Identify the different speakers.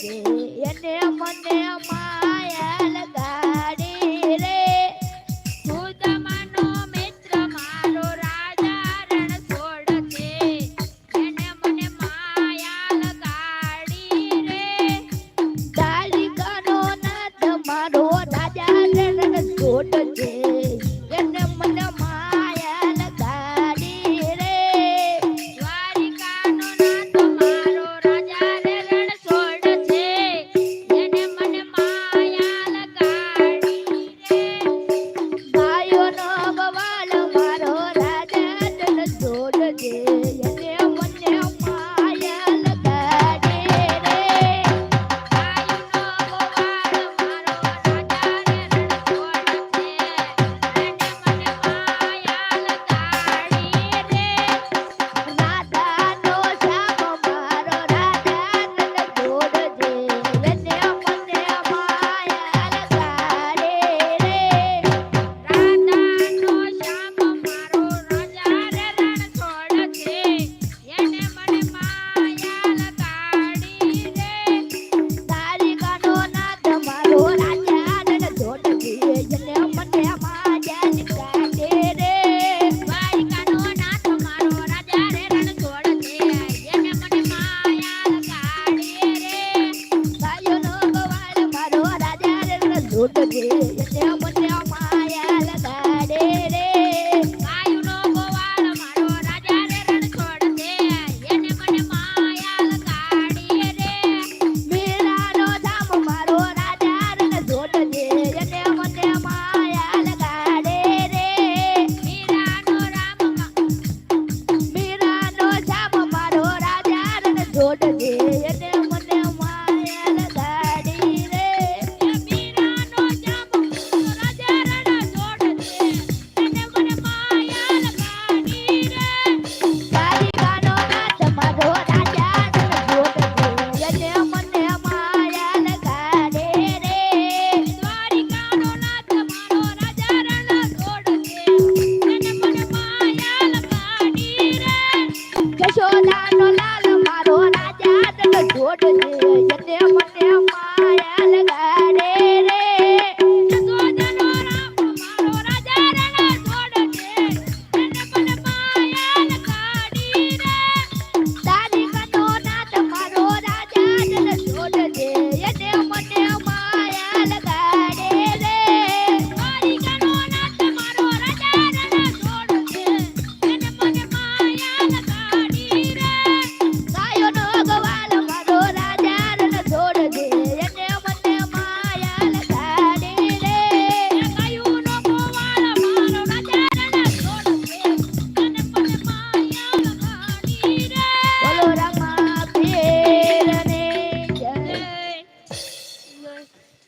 Speaker 1: દે એને મને માયા લગાડી રે.
Speaker 2: હું તમારો મિત્ર, મારો રાજા રણ છોડ છે. એને મને માયા લગાડી રે.
Speaker 1: તારી
Speaker 2: કરો ના તમારો રાજા રણ છોડ છે. એને
Speaker 1: घे त्या पत्र्या मायाला झाडे रे Bateu, bateu. Bye.